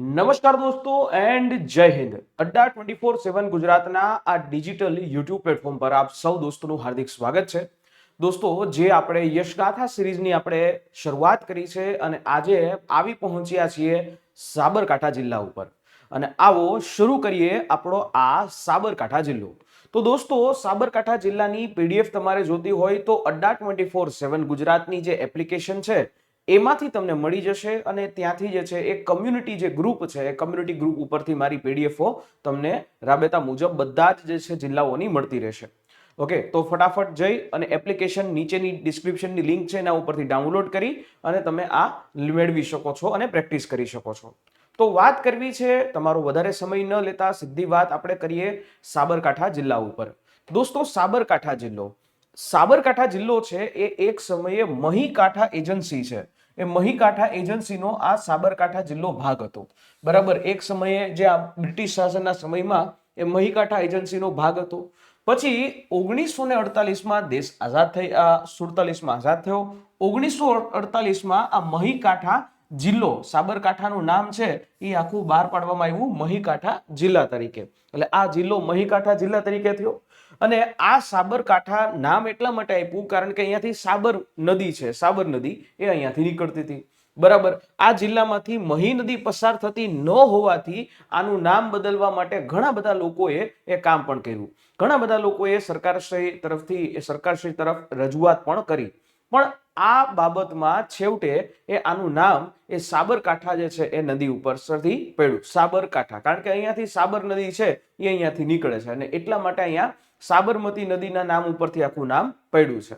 નમસ્કાર દોસ્તો એન્ડ જય હિન્દ. અડ્ડા ટ્વેન્ટી ફોર સેવન ગુજરાતના આ ડિજિટલ યુટ્યુબ પ્લેટફોર્મ પર આપ સૌ દોસ્તોનું હાર્દિક સ્વાગત છે. દોસ્તો, જે આપણે યશગાથા સિરીઝની આપણે શરૂઆત કરી છે અને આજે આવી પહોંચ્યા છીએ સાબરકાંઠા જિલ્લા ઉપર. અને આવો શરૂ કરીએ આપણો આ સાબરકાંઠા જિલ્લો. તો દોસ્તો, સાબરકાંઠા જિલ્લાની પીડીએફ તમારે જોતી હોય તો અડ્ડા ટ્વેન્ટી ફોર સેવન ગુજરાતની જે એપ્લિકેશન છે એમાંથી તમને મળી જશે અને ત્યાંથી જે છે એ કમ્યુનિટી જે ગ્રુપ છે, એ કમ્યુનિટી ગ્રુપ ઉપરથી મારી પીડીએફઓ તમને રાબેતા મુજબ બધા જ જે છે જિલ્લાઓની મળતી રહેશે. ઓકે તો ફટાફટ જઈ અને એપ્લિકેશન નીચેની ડિસ્ક્રિપ્શનની લિંક છે એના ઉપરથી ડાઉનલોડ કરી અને તમે આ મેળવી શકો છો અને પ્રેક્ટિસ કરી શકો છો. તો વાત કરવી છે, તમારો વધારે સમય ન લેતા સીધી વાત આપણે કરીએ સાબરકાંઠા જિલ્લા ઉપર. દોસ્તો, સાબરકાંઠા જિલ્લો. સાબરકાંઠા જિલ્લો છે એ એક સમયે મહીકાંઠા એજન્સી છે. એ મહીકાંઠા એજન્સીનો આ સાબરકાંઠા જિલ્લો ભાગ હતો. બરાબર, એક સમયે જે આ બ્રિટિશ શાસનના સમયમાં એ મહીકાંઠા એજન્સીનો ભાગ હતો. પછી ઓગણીસો ને અડતાલીસમાં દેશ આઝાદ થઈ સુડતાલીસમાં આઝાદ થયો. ઓગણીસો અડતાલીસમાં આ મહીકાંઠા જિલ્લો, સાબરકાંઠાનું નામ છે, એ આખું બહાર પાડવામાં આવ્યું મહીકાંઠા જિલ્લા તરીકે. એટલે આ જિલ્લો મહીકાંઠા જિલ્લા તરીકે થયો. અને આ સાબરકાંઠા નામ એટલા માટે આપ્યું કારણ કે અહીંયાથી સાબર નદી છે. સાબર નદી એ અહીંયાથી નીકળતી હતી. બરાબર. આ જિલ્લામાંથી મહી નદી પસાર થતી ન હોવાથી આનું નામ બદલવા માટે ઘણા બધા લોકોએ એ કામ પણ કર્યું. ઘણા બધા લોકોએ સરકારશ્રી તરફથી, એ સરકારશ્રી તરફ રજૂઆત પણ કરી. પણ આ બાબતમાં છેવટે એ આનું નામ, એ સાબરકાંઠા જે છે, એ નદી ઉપર સરથી પડ્યું. સાબરકાંઠા. કારણ કે અહીંયાથી સાબર નદી છે, એ અહીંયાથી નીકળે છે અને એટલા માટે અહીંયા સાબરમતી નદીના નામ ઉપરથી આખું નામ પડ્યું છે.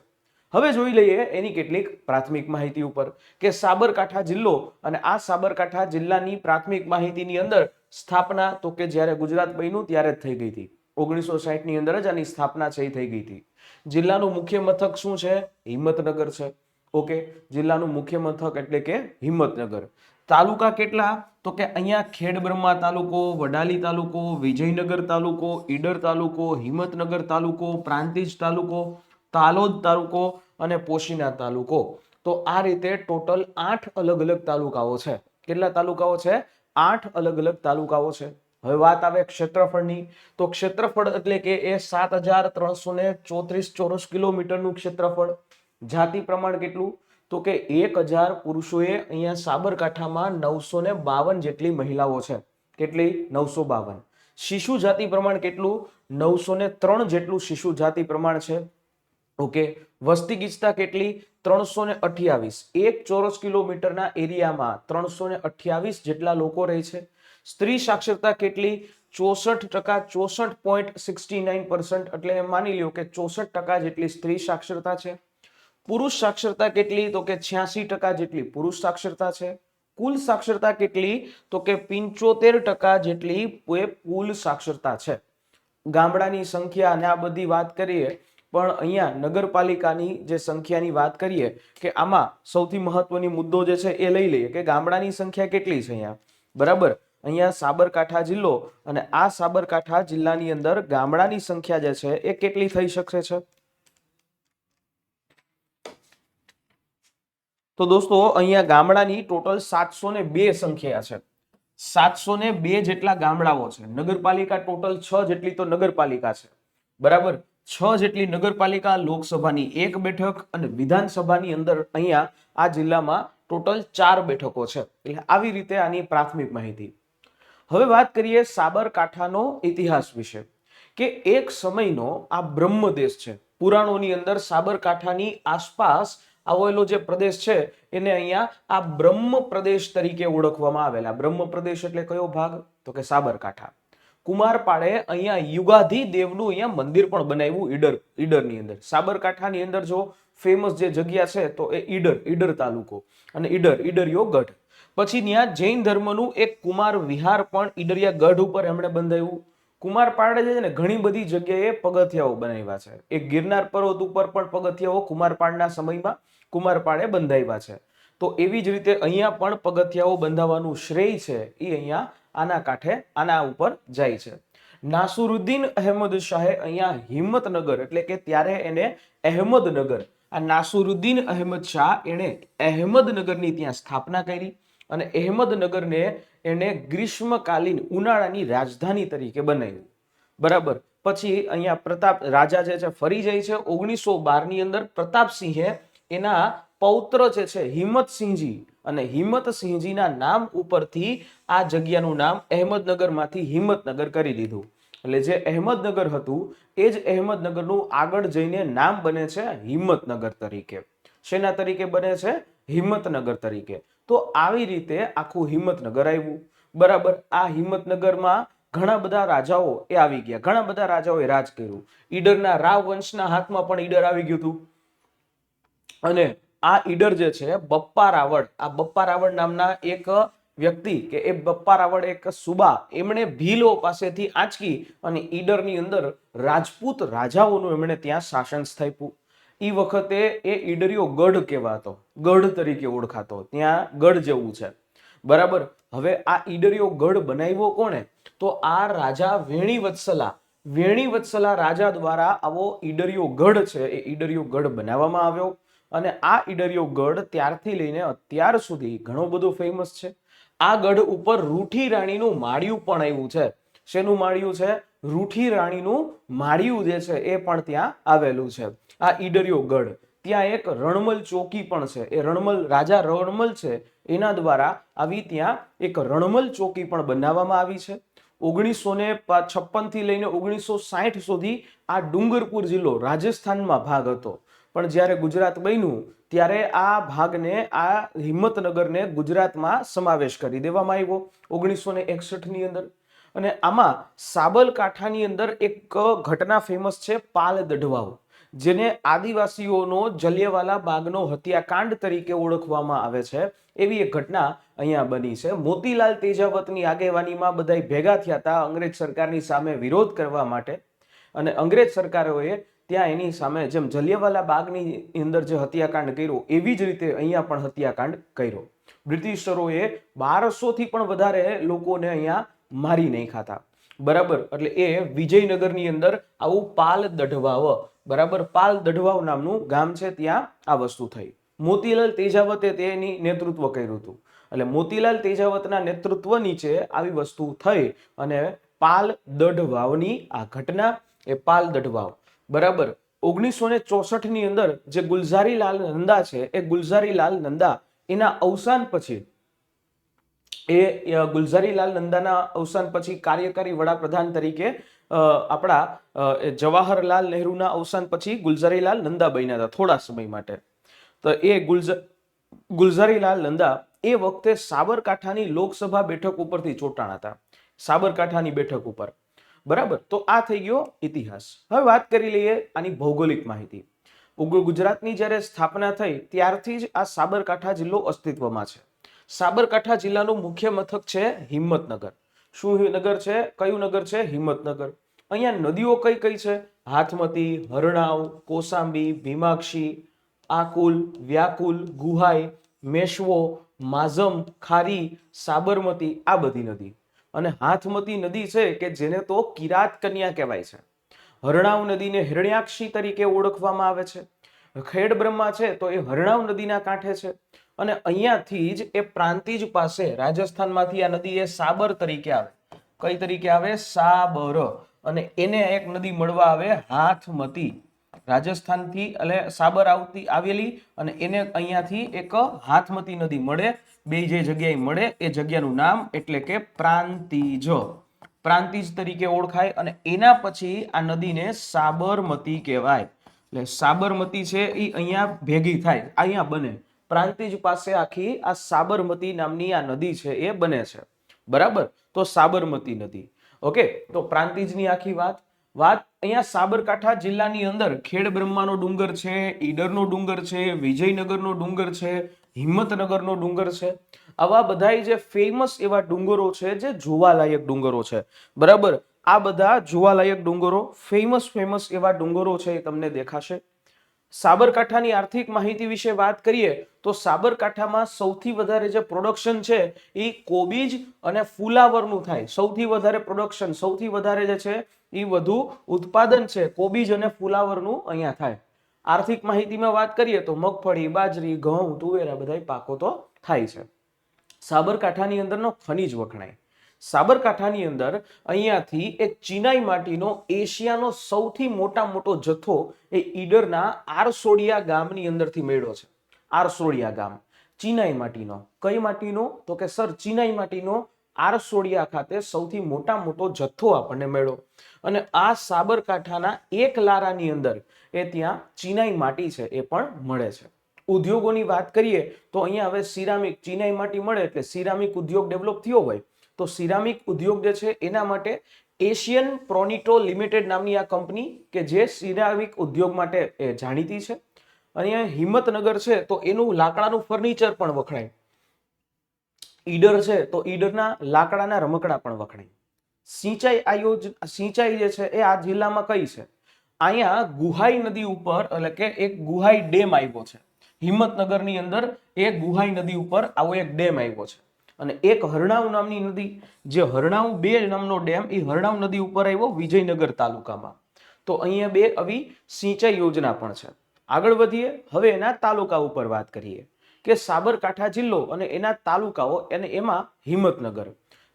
હવે જોઈ લઈએ એની કેટલીક પ્રાથમિક માહિતી ઉપર કે સાબરકાંઠા જિલ્લો અને આ સાબરકાંઠા જિલ્લાની પ્રાથમિક માહિતીની અંદર સ્થાપના તો કે જ્યારે ગુજરાત બન્યું ત્યારે જ થઈ ગઈ હતી. ઓગણીસો સાહીઠની અંદર જ આની સ્થાપના છે થઈ ગઈ હતી. જિલ્લાનું મુખ્ય મથક શું છે? હિંમતનગર છે. ઓકે, જિલ્લાનું મુખ્ય મથક એટલે કે હિંમતનગર. તાલુકા કેટલા? તો કે અહીંયા ખેડબ્રહ્મા તાલુકો, વડાલી તાલુકો, વિજયનગર તાલુકો, ઈડર તાલુકો, હિંમતનગર તાલુકો, પ્રાંતિજ તાલુકો, તાલોદ તાલુકો અને પોશીના તાલુકો. તો આ રીતે ટોટલ આઠ અલગ અલગ તાલુકાઓ છે. કેટલા તાલુકાઓ છે? આઠ અલગ અલગ તાલુકાઓ છે. હવે વાત આવે ક્ષેત્રફળની. તો ક્ષેત્રફળ એટલે કે એ સાત હજાર ત્રણસો ચોત્રીસ ચોરસ કિલોમીટરનું ક્ષેત્રફળ. જાતિ પ્રમાણ કેટલું? તો કે એક હજાર પુરુષોએ અહીંયા સાબરકાંઠામાં નવસો ને બાવન જેટલી મહિલાઓ છે. કેટલી? નવસો બાવન. શિશુ જાતિ પ્રમાણ કેટલું? નવસો ને ત્રણ જેટલું શિશુ જાતિ પ્રમાણ છે. ઓકે. વસ્તી ગીચતા કેટલી? ત્રણસો ને અઠ્યાવીસ. એક ચોરસ કિલોમીટરના એરિયામાં ત્રણસો ને અઠ્યાવીસ જેટલા લોકો રહે છે. સ્ત્રી સાક્ષરતા કેટલી? ચોસઠ ટકા ચોસઠ પોઈન્ટ સિક્સટી નાઇન પર્સન્ટ. એટલે માની લ્યો કે ચોસઠ ટકા જેટલી સ્ત્રી સાક્ષરતા છે. પુરુષ સાક્ષરતા કેટલી? તો કે છ્યાસી ટકા જેટલી પુરુષ સાક્ષરતા છે. કુલ સાક્ષરતા કેટલી? તો કે પિંચોતેર ટકા જેટલી એ કુલ સાક્ષરતા છે. ગામડાની સંખ્યા, અને આ બધી વાત કરીએ, પણ અહીંયા નગરપાલિકાની જે સંખ્યાની વાત કરીએ, કે આમાં સૌથી મહત્વની મુદ્દો જે છે એ લઈ લઈએ, કે ગામડાની સંખ્યા કેટલી છે અહીંયા? બરાબર? અહીંયા સાબરકાંઠા જિલ્લો, અને આ સાબરકાંઠા જિલ્લાની અંદર ગામડાની સંખ્યા જે છે એ કેટલી થઈ શકશે છે? તો દોસ્તો, અહીંયા ગામડાની ટોટલ સાતસો ને બે સંખ્યા છે. સાતસો ને બે જેટલા ગામડાઓ છે. નગરપાલિકા ટોટલ છ જેટલી તો નગરપાલિકા છે. બરાબર? છ જેટલી નગરપાલિકા લોકસભાની એક બેઠક અને વિધાનસભાની અંદર અહીંયા આ જિલ્લામાં ટોટલ ચાર બેઠકો છે. એટલે આવી રીતે આની પ્રાથમિક માહિતી. હવે વાત કરીએ સાબરકાંઠાનો ઇતિહાસ વિશે. કે એક સમયનો આ બ્રહ્મદેશ છે. પુરાણોની અંદર સાબરકાંઠાની આસપાસ આવેલો જે પ્રદેશ છે, એને અહીંયા આ બ્રહ્મ પ્રદેશ તરીકે ઓળખવામાં આવેલા. બ્રહ્મ પ્રદેશ એટલે કયો ભાગ? તો કે સાબરકાંઠા. કુમારપાળે અહીંયા યુગાધિ દેવનું અહીંયા મંદિર પણ બનાવ્યું ઈડર, ઈડરની અંદર. સાબરકાંઠાની અંદર જો ફેમસ જે જગ્યા છે, તો એ ઈડર ઈડર તાલુકો. અને ઈડર, ઈડરિયો ગઢ. પછી ત્યાં જૈન ધર્મનું એક કુમાર વિહાર પણ ઈડરિયા ગઢ ઉપર એમણે બંધાવ્યું કુમારપાળે છે ને, ઘણી બધી જગ્યાએ પગથિયાઓ બનાવ્યા છે. એક ગિરનાર પર્વત ઉપર પણ પગથિયાઓ કુમારપાળના સમયમાં કુમારપાળે બંધાવ્યા છે. તો એવી જ રીતે અહીંયા પણ પગથિયાઓ બંધાવવાનું શ્રેય છે એ અહીંયા આના કાંઠે, આના ઉપર જાય છે. નાસુરુદ્દીન અહેમદ શાહે અહીંયા હિંમતનગર, એટલે કે ત્યારે એને અહેમદનગર, આ નાસુરુદ્દીન અહેમદ શાહ એણે અહેમદનગરની ત્યાં સ્થાપના કરી અને અહેમદનગરને એણે ગ્રીષ્મકાલીન ઉનાળાની રાજધાની તરીકે બનાવ્યું. બરાબર? પછી અહીંયા પ્રતાપ, રાજા જે છે ફરી જાય છે. ઓગણીસો બારની અંદર પ્રતાપસિંહે એના પૌત્ર જે છે, હિંમતસિંહજી અને હિંમતસિંહજીના નામ ઉપરથી આ જગ્યાનું નામ અહેમદનગરમાંથી હિંમતનગર કરી દીધું. એટલે જે અહેમદનગર હતું, એ જ અહેમદનગરનું આગળ જઈને નામ બને છે હિંમતનગર તરીકે. શેના તરીકે બને છે? હિંમતનગર તરીકે. તો આવી રીતે આખું હિંમતનગર આવ્યું. બરાબર, આ હિંમતનગરમાં ઘણા બધા રાજાઓ એ આવી ગયા. ઘણા બધા રાજાઓએ રાજ કર્યું. ઈડરના રાવ વંશના હાથમાં પણ ઈડર આવી ગયું હતું. અને આ ઈડર જે છે, બપ્પા રાવળ, આ બપ્પા રાવળ નામના એક વ્યક્તિ કે એ બપ્પા રાવળ એક સુબા, એમણે ભીલો પાસેથી આંચકી અને ઈડરની અંદર રાજપૂત રાજાઓનું એમણે ત્યાં શાસન સ્થાપ્યું. એ વખતે એ ઈડરિયો ગઢ કહેવાતો, ગઢ તરીકે ઓળખાતો, ત્યાં ગઢ જેવું છે. બરાબર? હવે આ ઈડરિયો ગઢ બનાવ્યો કોણે? તો આ રાજા વેણી વત્સલા વેણી વત્સલા રાજા દ્વારા આવો ઈડરિયો ગઢ છે, એ ઈડરિયો ગઢ બનાવવામાં આવ્યો. અને આ ઈડરિયો ગઢ ત્યારથી લઈને અત્યાર સુધી ઘણો બધો ફેમસ છે. આ ગઢ ઉપર રૂઠી રાણીનું માળિયું પણ આવ્યું છે. શેનું માળિયું છે? રૂઠી રાણીનું માળિયું જે છે એ પણ ત્યાં આવેલું છે. આ ઈડરિયો ગઢ, ત્યાં એક રણમલ ચોકી પણ છે. એ રણમલ, રાજા રણમલ છે, એના દ્વારા આવી ત્યાં એક રણમલ ચોકી પણ બનાવવામાં આવી છે. ઓગણીસો ને છપ્પનથી લઈને ઓગણીસો સાઠ સુધી આ ડુંગરપુર જિલ્લો રાજસ્થાનમાં ભાગ હતો. પણ જ્યારે ગુજરાત બન્યું, ત્યારે આ ભાગને, આ હિંમતનગરને ગુજરાતમાં સમાવેશ કરી દેવામાં આવ્યો ઓગણીસો ને એકસઠની અંદર. અને આમાં સાબલકાંઠાની અંદર એક ઘટના ફેમસ છે પાલ દઢવાવ જેને આદિવાસીઓનો જલિયાવાલા બાગનો હત્યાકાંડ તરીકે ઓળખવામાં આવે છે. એવી એક ઘટના અહીંયા બની છે. મોતીલાલ તેજાવતની આગેવાનીમાં બધા ભેગા થયા હતા અંગ્રેજ સરકારની સામે વિરોધ કરવા માટે. અને અંગ્રેજ સરકારોએ ત્યાં એની સામે જેમ જલિયાવાલા બાગની અંદર જે હત્યાકાંડ કર્યો, એવી જ રીતે અહીંયા પણ હત્યાકાંડ કર્યો. બ્રિટિશરોએ બારસોથી પણ વધારે લોકોને અહીંયા મારી નાખ્યા હતા બરાબર? એટલે એ વિજયનગરની અંદર આવું પાલ દઢવાવ, બરાબર? પાલ દઢવાવ નામનું ગામ છે ત્યાં આ વસ્તુ થઈ. મોતીલાલ તેજાવતે તેની નેતૃત્વ કર્યું હતું. એટલે મોતીલાલ તેજાવતના નેતૃત્વ નીચે આવી વસ્તુ થઈ અને પાલ દઢવાવની આ ઘટના એ પાલ દઢવાવ બરાબર. ઓગણીસો ને ચોસઠની અંદર જે ગુલઝારીલાલ નંદા છે, એ ગુલઝારીલાલ નંદા એના અવસાન પછી એ ગુલઝારીલાલ નંદાના અવસાન પછી કાર્યકારી વડાપ્રધાન તરીકે આપણા જવાહરલાલ નહેરુના અવસાન પછી ગુલઝારીલાલ નંદા બન્યા હતા થોડા સમય માટે. તો એ ગુલઝ, ગુલઝારીલાલ નંદા એ વખતે સાબરકાંઠાની લોકસભા બેઠક ઉપરથી ચોંટાણા હતા. સાબરકાંઠાની બેઠક ઉપર. બરાબર? તો આ થઈ ગયો ઇતિહાસ. હવે વાત કરી લઈએ આની ભૌગોલિક માહિતી. ગુજરાતની જ્યારે સ્થાપના થઈ, ત્યારથી જ આ સાબરકાંઠા જિલ્લો અસ્તિત્વમાં છે. સાબરકાંઠા જિલ્લાનું મુખ્ય મથક છે હિંમતનગર. શું નગર છે? કયું નગર છે? હિંમતનગર. અહીંયા નદીઓ કઈ કઈ છે? હાથમતી, હરણાવ, કોસાંબી, ભીમાક્ષી, આકુલ, વ્યાકુલ, ગુહાઈ, મેશવો, માઝમ, ખારી, સાબરમતી આ બધી નદી. અને હાથમતી નદી છે કે જેને તો કિરાત કન્યા કહેવાય છે. હરણાવ નદીને હિરણ્યાક્ષી તરીકે ઓળખવામાં આવે છે. ખેડ બ્રહ્મા છે તો એ હરણાવ નદીના કાંઠે છે. અને અહીંયાથી જ એ પ્રાંતિજ પાસે રાજસ્થાનમાંથી આ નદી એ સાબર તરીકે આવે. કઈ તરીકે આવે? સાબર. અને એને એક નદી મળવા આવે હાથમતી. રાજસ્થાનથી એટલે સાબર આવતી આવેલી અને એને અહીંયાથી એક હાથમતી નદી મળે, બે જે જગ્યાએ મળે, એ જગ્યાનું નામ એટલે કે પ્રાંતિજ. પ્રાંતિજ તરીકે ઓળખાય અને એના પછી આ નદીને સાબરમતી કહેવાય. એટલે સાબરમતી છે એ અહીંયા ભેગી થાય, અહીંયા બને. પ્રાંતિજ પાસે આખી આ સાબરમતી નામની આ નદી છે એ બને છે. બરાબર? તો સાબરમતી નદી. ઓકે? તો પ્રાંતિજની આખી વાત. વાત અહીંયા સાબરકાંઠા જિલ્લાની અંદર ખેડ બ્રહ્માનો ડુંગર છે, ઈડરનો ડુંગર છે, વિજયનગરનો ડુંગર છે, હિંમતનગરનો ડુંગર છે. આવા બધાય જે ફેમસ એવા ડુંગરો છે જે જોવાલાયક ડુંગરો છે. બરાબર? આ બધા જોવાલાયક ડુંગરો ફેમસ ફેમસ એવા ડુંગરો છે એ તમને દેખાશે. સાબરકાંઠાની આર્થિક માહિતી વિશે વાત કરીએ તો સાબરકાંઠામાં સૌથી વધારે જે પ્રોડક્શન છે એ કોબીજ અને ફુલાવરનું થાય. સૌથી વધારે પ્રોડક્શન સૌથી વધારે જે છે એ વધુ ઉત્પાદન છે, કોબીજ અને ફુલાવરનું અહીંયા થાય. આર્થિક માહિતીમાં વાત કરીએ તો મગફળી, બાજરી, ઘઉં, તુવેરા બધા પાકો તો થાય છે. સાબરકાંઠાની અંદરનો ખનીજ વખણાય. સાબરકાંઠાની અંદર અહીંયાથી એક ચિનાઈ માટીનો એશિયાનો સૌથી મોટા મોટો જથ્થો એ ઈડરના આરસોડિયા ગામની અંદરથી મેળ્યો છે. આરસોડિયા ગામ. ચિનાઈ માટીનો. કઈ માટીનો? તો કે સર, ચિનાઈ માટીનો આરસોડિયા ખાતે સૌથી મોટા મોટો જથ્થો આપણને મળ્યો. અને આ સાબરકાંઠાના એક લારાની અંદર એ ત્યાં ચિનાઈ માટી છે એ પણ મળે છે. ઉદ્યોગોની વાત કરીએ તો અહીંયા હવે સિરામિક ચિનાઈ માટી મળે એટલે સિરામિક ઉદ્યોગ ડેવલપ થયો હોય તો સિરામિક ઉદ્યોગ જે છે એના માટે એશિયન પ્રોનિટો લિમિટેડ નામની આ કંપની કે જે સિરામિક ઉદ્યોગ માટે જાણીતી છે. અહીંયા હિંમતનગર છે તો એનું લાકડાનું ફર્નિચર પણ વખણાય. ઈડર છે, તો ઈડરના લાકડાના રમકડા પણ વખણાય. સિંચાઈ આ યોજના સિંચાઈ જે છે એ આ જિલ્લામાં કઈ છે? અહીંયા ગુહાઈ નદી ઉપર, એટલે કે એક ગુહાઈ ડેમ આવ્યો છે. હિંમતનગરની અંદર એ ગુહાઈ નદી ઉપર આવો એક ડેમ આવ્યો છે. અને એક હરણાવ નામની નદી, જે હરણાવ બે નામનો ડેમ, એ હરણાવ નદી ઉપર આવ્યો વિજયનગર તાલુકામાં. તો અહીંયા બે આવી સિંચાઈ યોજના પણ છે. આગળ વધીએ, હવે એના તાલુકા ઉપર વાત કરીએ. કે સાબરકાંઠા જિલ્લો અને એના તાલુકાઓ અને એમાં હિંમતનગર.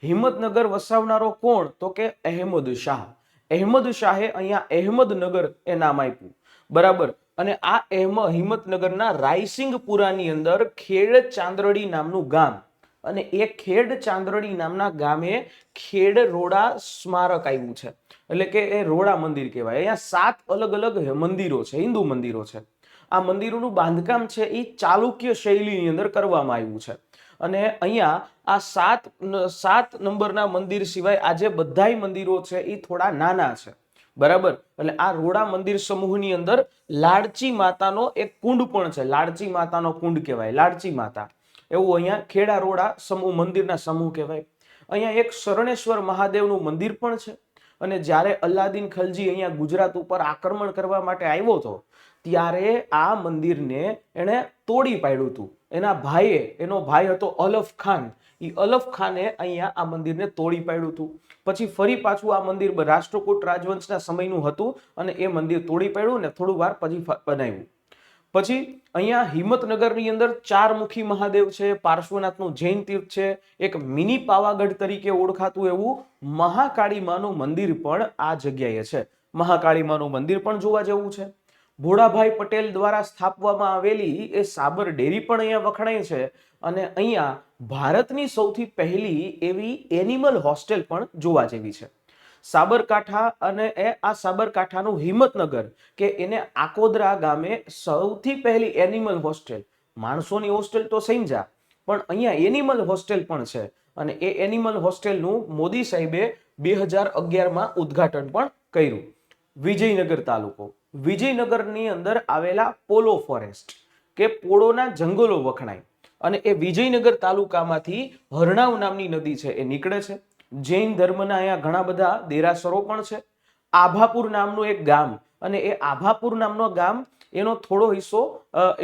હિંમતનગર વસાવનારો કોણ? તો કે અહેમદ શાહ. અહેમદ શાહે અહીંયા અહેમદનગર એ નામ આપ્યું. બરાબર. અને આ અહેમ, હિંમતનગરના રાયસિંગપુરાની અંદર ખેડ ચાંદરડી નામનું ગામ. અને એ ખેડ ચાંદરડી નામના ગામે ખેડ રોડા સ્મારક આવ્યું છે. એટલે કે એ રોડા મંદિર કહેવાય. અહીંયા સાત અલગ અલગ મંદિરો છે, હિન્દુ મંદિરો છે. આ મંદિરોનું બાંધકામ છે એ ચાલુક્ય શૈલીની અંદર કરવામાં આવ્યું છે. અને અહીંયા આ સાત સાત નંબરના મંદિર સિવાય આજે બધાય મંદિરો છે એ થોડા નાના છે. બરાબર? એટલે આ રોડા મંદિર સમૂહની અંદર લાડચી માતાનો એક કુંડ પણ છે. લાડચી માતાનો કુંડ કહેવાય, લાડચી માતા. એવું અહીંયા ખેડા રોડા સમૂહ, મંદિરના સમૂહ કહેવાય. અહીંયા એક શરણેશ્વર મહાદેવનું મંદિર પણ છે. અને જ્યારે અલ્લાદીન ખલજી અહીંયા ગુજરાત ઉપર આક્રમણ કરવા માટે આવ્યો હતો ત્યારે આ મંદિરને એણે તોડી પાડ્યું હતું. એના ભાઈએ, એનો ભાઈ હતો અલફ ખાન. એ અલફ ખાને અહીંયા આ મંદિરને તોડી પાડ્યું હતું. પછી ફરી પાછું આ મંદિર રાષ્ટ્રકૂટ રાજવંશના સમયનું હતું અને એ મંદિર તોડી પાડ્યું ને થોડું વાર પછી બનાવ્યું. પછી અહીંયા હિંમતનગરની અંદર ચાર મુખી મહાદેવ છે, પાર્શ્વનાથનું જૈન તીર્થ છે, એક મિની પાવાગઢ તરીકે ઓળખાતું એવું મહાકાળી માનું મંદિર પણ આ જગ્યાએ છે. મહાકાળી માનું મંદિર પણ જોવા જેવું છે. ભોળાભાઈ પટેલ દ્વારા સ્થાપવામાં આવેલી એ સાબર ડેરી પણ અહીંયા વખણાય છે અને અહીંયા ભારતની સૌથી પહેલી એવી એનિમલ હોસ્ટેલ પણ જોવા જેવી છે. સાબરકાંઠા અને એ આ સાબરકાંઠાનું હિંમતનગર કે એને આકોદરા ગામે સૌથી પહેલી એનિમલ હોસ્ટેલ માણસોની હોસ્ટેલ તો સમજા પણ અહીંયા એનિમલ હોસ્ટેલ પણ છે અને એ એનિમલ હોસ્ટેલનું મોદી સાહેબે બે હજાર અગિયારમાં ઉદ્ઘાટન પણ કર્યું. વિજયનગર તાલુકો. વિજયનગરની અંદર આવેલા પોલો ફોરેસ્ટ, કે પોળોના જંગલો વખણાય. અને એ વિજયનગર તાલુકામાંથી હરણાવ નામની નદી છે, એ નીકળે છે. જૈન ધર્મના અહીંયા ઘણા બધા દેરાસરો પણ છે. આભાપુર નામનું એક ગામ, અને એ આભાપુર નામનો ગામ, એનો થોડો હિસ્સો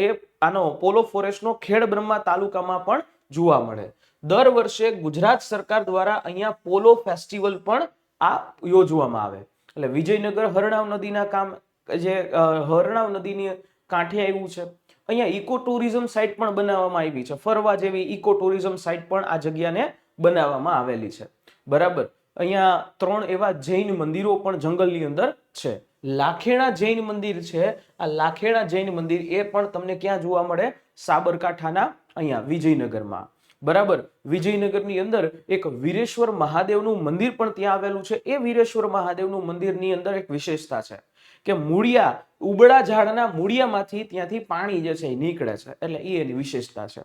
એ આનો પોલો ફોરેસ્ટનો ખેડ બ્રહ્મા તાલુકામાં પણ જોવા મળે. દર વર્ષે ગુજરાત સરકાર દ્વારા અહીંયા પોલો ફેસ્ટિવલ પણ આ યોજવામાં આવે. એટલે વિજયનગર હરણાવ નદીના કામ જે હરણાવ નદીની કાંઠે આવ્યું છે. અહીંયા ઇકો ટુરિઝમ સાઇટ પણ બનાવવામાં આવી છે. ફરવા જેવી ઇકો ટુરિઝમ સાઇટ પણ આ જગ્યાને બનાવવામાં આવેલી છે. બરાબર? અહીંયા ત્રણ એવા જૈન મંદિરો પણ જંગલની અંદર છે. લાખેણા જૈન મંદિર છે. આ લાખેણા જૈન મંદિર એ પણ તમને ક્યાં જોવા મળે? સાબરકાંઠાના અહીંયા વિજયનગરમાં. બરાબર? વિજયનગરની અંદર એક વીરેશ્વર મહાદેવનું મંદિર પણ ત્યાં આવેલું છે. એ વીરેશ્વર મહાદેવનું મંદિરની અંદર એક વિશેષતા છે કે મૂળિયા, ઉબળા ઝાડના મૂળિયામાંથી ત્યાંથી પાણી જે છે એ નીકળે છે. એટલે એ એની વિશેષતા છે.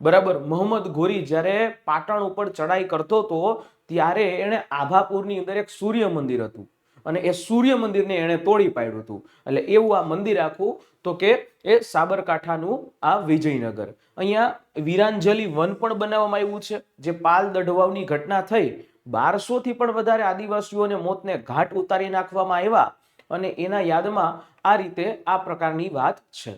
બરાબર? મોહમ્મદ ઘોરી જ્યારે પાટણ ઉપર ચડાઈ કરતો હતો ત્યારે એણે આભાપુરની અંદર એક સૂર્ય મંદિર હતું. અને એ સૂર્ય મંદિરને એણે તોડી પાડ્યું હતું. એટલે એવું આ મંદિર આખું, તો કે એ સાબરકાંઠાનું આ વિજયનગર. અહીંયા વીરાંજલી વન પણ બનાવવામાં આવ્યું છે, જે પાલ દઢવાવની ઘટના થઈ. બારસો થી પણ વધારે આદિવાસીઓને મોતને ઘાટ ઉતારી નાખવામાં આવ્યા અને એના યાદમાં આ રીતે આ પ્રકારની વાત છે.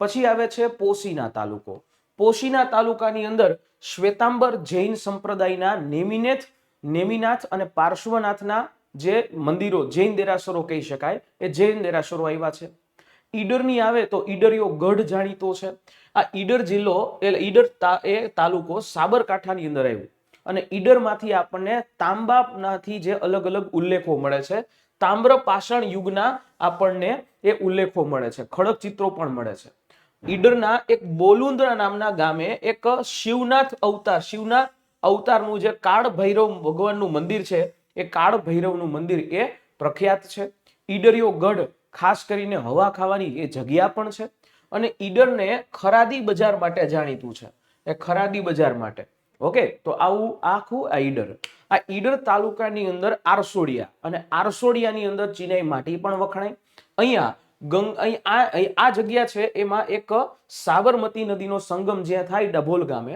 પછી આવે છે પોશીના તાલુકો. પોશીના તાલુકાની અંદર શ્વેતાંબર જૈન સંપ્રદાયના નેમિનેથ, નેમિનાથ અને પાર્શ્વનાથના જે મંદિરો જૈન દેરાસરો કહી શકાય, એ જૈન દેરાસરો આવ્યા છે. ઈડરની આવે તો ઈડરિયો ગઢ જાણીતો છે. આ ઈડર જિલ્લો એટલે ઈડર એ તાલુકો સાબરકાંઠાની અંદર આવ્યું. અને ઈડરમાંથી આપણને તાંબાનાથી જે અલગ અલગ ઉલ્લેખો મળે છે. તામ્ર પાષાણ યુગના આપણને એ ઉલ્લેખો મળે છે. ખડક ચિત્રો પણ મળે છે. ઈડરના એક બોલુંદ્રા નામના ગામે એક શિવનાથ અવતાર, શિવના અવતારનું જે કાળ ભૈરવ ભગવાનનું મંદિર છે એ કાળ ભૈરવનું મંદિર એ પ્રખ્યાત છે. ઈડરિયો ગઢ, ખાસ કરીને હવા ખાવાની એ જગ્યા પણ છે અને ઈડરને ખરાદી બજાર માટે જાણીતું છે. એ ખરાદી બજાર માટે. ઓકે, તો આવું આખું આ ઈડર. આ ઈડર તાલુકાની અંદર આરસોડિયા અને આરસોડિયાની અંદર ચિનાઈ માટી પણ વખણાય. અહીંયા ગંગ અહીં આ જગ્યા છે એમાં એક સાબરમતી નદીનો સંગમ જ્યાં થાય ડભોલ ગામે.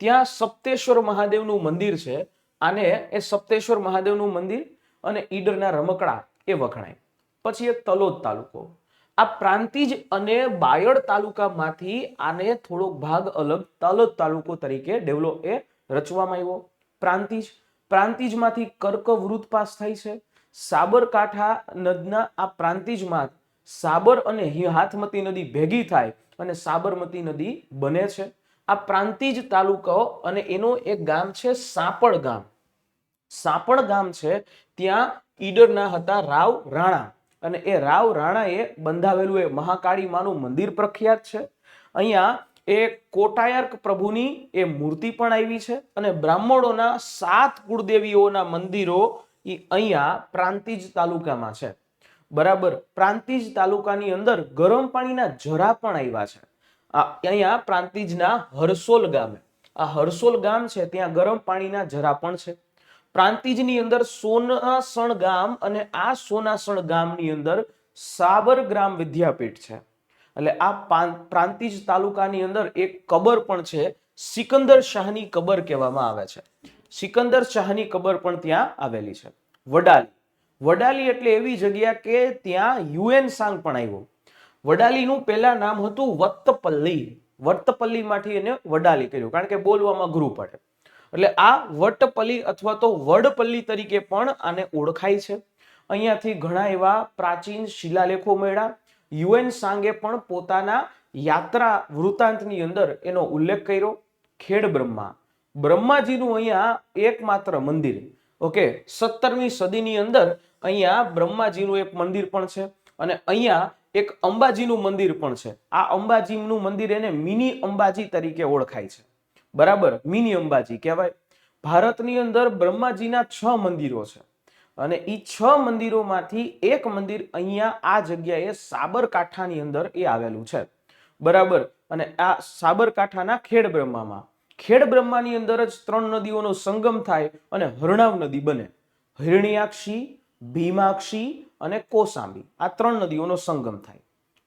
ત્યાં સપ્તેશ્વર મહાદેવનું મંદિર છે. આને એ સપ્તેશ્વર મહાદેવનું મંદિર અને ઈડરના રમકડા એ વખણાય. પછી એક તલોદ તાલુકો. આ પ્રાંતિજ અને બાયડ તાલુકામાંથી આને થોડોક ભાગ અલગ તલોદ તાલુકો તરીકે ડેવલપ એ રચવામાં આવ્યો. પ્રાંતિજ. પ્રાંતિજમાંથી કર્કવૃત પાસ થાય છે. સાબરકાંઠા નદના આ પ્રાંતિજમાં સાબર અને હાથમતી નદી ભેગી થાય અને સાબરમતી નદી બને છે. આ પ્રાંતિજ તાલુકો અને એનો એક ગામ છે સાપડ ગામ. સાપડ ગામ છે ત્યાં ઈડરના હતા રાવ રાણા. અને એ રાવ રાણાએ બંધાવેલું એ મહાકાળી માનું મંદિર પ્રખ્યાત છે. અહીંયા એ કોટાયર્ક પ્રભુની એ મૂર્તિ પણ આવી છે અને બ્રાહ્મણોના સાત કુળદેવીઓના મંદિરો એ અહીંયા પ્રાંતિજ તાલુકામાં છે. બરાબર, પ્રાંતિજ તાલુકાની અંદર ગરમ પાણીના જરા પણ આવ્યા છે. અહીંયા પ્રાંતિજના હરસોલ ગામે. આ હરસોલ ગામ છે, ત્યાં ગરમ પાણીના જરા પણ છે. પ્રાંતિજની અંદર સોનાસણ ગામ અને આ સોનાસણ ગામની અંદર સાબર ગ્રામ વિદ્યાપીઠ છે. એટલે આ પ્રાંતિજ તાલુકાની અંદર એક કબર પણ છે, સિકંદર શાહની કબર કહેવામાં આવે છે. સિકંદર શાહની કબર પણ ત્યાં આવેલી છે. વડાલી. વડાલી એટલે એવી જગ્યા કે ત્યાં યુએન સાંગ પણ આવ્યો. વડાલીનું પહેલા નામ હતું વત્તપલ્લી વત્તપલ્લીમાંથી એને વડાલી કર્યું, કારણ કે બોલવામાં અઘરું પડે. એટલે આ વટપલ્લી અથવા તો વડપલ્લી તરીકે પણ આને ઓળખાય છે. અહીંયાથી ઘણા એવા પ્રાચીન શિલાલેખો મળ્યા. યુએન સાંગે પણ પોતાના યાત્રા વૃત્તાંતની અંદર એનો ઉલ્લેખ કર્યો. ખેડ બ્રહ્મા. બ્રહ્માજીનું અહીંયા એકમાત્ર મંદિર. ઓકે, સત્તરમી સદીની અંદર અહીંયા બ્રહ્માજીનું એક મંદિર પણ છે. અને અહીંયા એક અંબાજીનું મંદિર પણ છે. આ અંબાજીનું મંદિર એને મિની અંબાજી તરીકે ઓળખાય છે. બરાબર? મિની અંબાજી કહેવાય. ભારતની અંદર બ્રહ્માજીના છ મંદિરો છે. અને એ છ મંદિરોમાંથી એક મંદિર અહીંયા આ જગ્યાએ સાબરકાંઠાની અંદર એ આવેલું છે. બરાબર? અને આ સાબરકાંઠાના ખેડ બ્રહ્મામાં ખેડ બ્રહ્માની અંદર જ ત્રણ નદીઓનો સંગમ થાય અને હરણાવ નદી બને. હિરણ્યાક્ષી, ભીમાક્ષી અને કોસાંબી. આ ત્રણ નદીઓનો સંગમ થાય.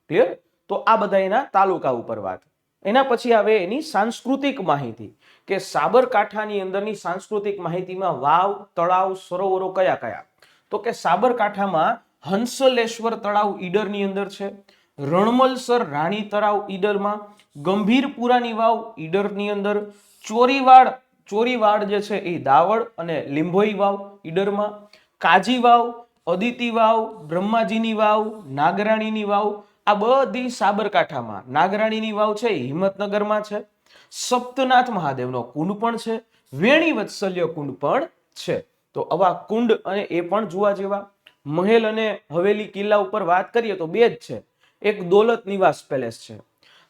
ક્લિયર તો આ બધા એના તાલુકા ઉપર વાત. એના પછી આવે એની સાંસ્કૃતિક માહિતી. કે સાબરકાંઠાની અંદરની સાંસ્કૃતિક માહિતીમાં વાવ, તળાવ, સરોવરો કયા કયા? તો કે સાબરકાંઠામાં હંસલેશ્વર તળાવ ઈડરની અંદર છે. રણમલસર રાણી તળાવ ઈડરમાં. ગંભીરપુરાની વાવ ઈડરની અંદર. ચોરીવાડ ચોરીવાડ જે છે એ દાવડ અને લીંભોઈ વાવ ઈડરમાં. કાજી વાવ અદિતિ વાવ, બ્રહ્માજીની વાવ, નાગરાણીની વાવ, આ બધી સાબરકાંઠામાં. નાગરાણીની વાવ છે, એ હિંમતનગરમાં છે. સપ્તનાથ મહાદેવનો કુંડ પણ છે. વેણી વત્સલ્ય કુંડ પણ છે. તો આવા કુંડ અને એ પણ જોવા જેવા. મહેલ અને હવેલી કિલ્લા ઉપર વાત કરીએ તો બે જ છે. એક દોલત નિવાસ પેલેસ છે.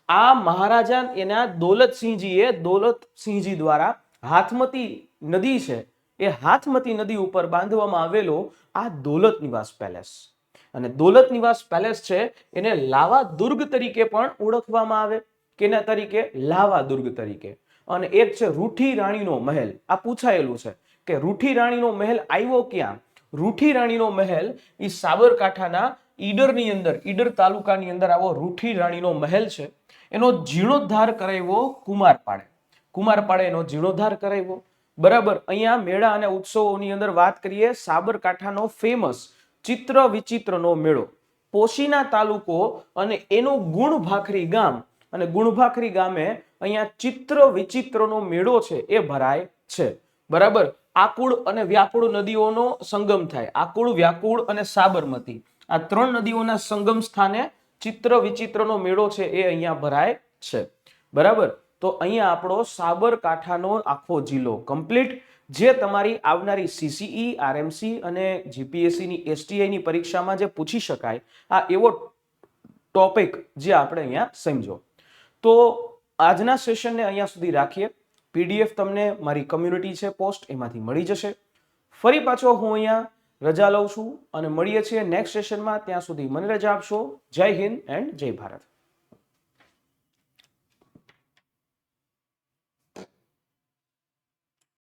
આ મહારાજા એના દોલતસિંહજીએ દોલતસિંહજી દ્વારા હાથમતી નદી છે એ હાથમતી નદી ઉપર બાંધવામાં આવેલો આ દોલત નિવાસ પેલેસ. અને દોલત નિવાસ પેલેસ છે, એને લાવા દુર્ગ તરીકે પણ ઓળખવામાં આવે, કેના તરીકે? લાવા દુર્ગ તરીકે. અને એક છે રૂઠી રાણીનો મહેલ. આ પૂછાયેલું છે કે રૂઠી રાણીનો મહેલ આવ્યો ક્યાં? રૂઠી રાણીનો મહેલ એ સાબરકાંઠાના ઈડરની અંદર, ઈડર તાલુકાની અંદર આવો રૂઠી રાણીનો મહેલ છે. એનો જીર્ણોદ્ધાર કરાવ્યો કુમારપાળે કુમારપાળે એનો જીર્ણોદ્ધાર કરાવ્યો. બરાબર, અહીંયા મેળા અને ઉત્સવોની અંદર વાત કરીએ, સાબરકાંઠાનો ફેમસ ચિત્ર વિચિત્રનો મેળો. પોશીના તાલુકો અને એનું ગુણભાખરી ગામ. અને ગુણભાખરી ગામે અહીંયા ચિત્ર વિચિત્રનો મેળો છે, એ ભરાય છે. બરાબર, આકુળ અને વ્યાકુળ નદીઓનો સંગમ થાય. આકુળ, વ્યાકુળ અને સાબરમતી. આ ત્રણ નદીઓના સંગમ સ્થાને ચિત્ર વિચિત્રનો મેળો છે, એ અહીંયા ભરાય છે. બરાબર તો અહીંયા આપણો સાબરકાંઠાનો આખો જિલ્લો કમ્પ્લીટ જે તમારી આવનારી સીસીઈ આરએમસી અને જીપીએસસીની એસટીઆઈની પરીક્ષામાં જે પૂછી શકાય, આ એવો ટોપિક જે આપણે અહીંયા સમજો. તો આજના સેશનને અહીંયા સુધી રાખીએ. પીડીએફ તમને મારી કમ્યુનિટી છે પોસ્ટ એમાંથી મળી જશે. ફરી પાછો હું અહીંયા રજા લઉં છું અને મળીએ છીએ નેક્સ્ટ સેશનમાં ત્યાં સુધી મને રજા આપશો. જય હિન્દ એન્ડ જય ભારત.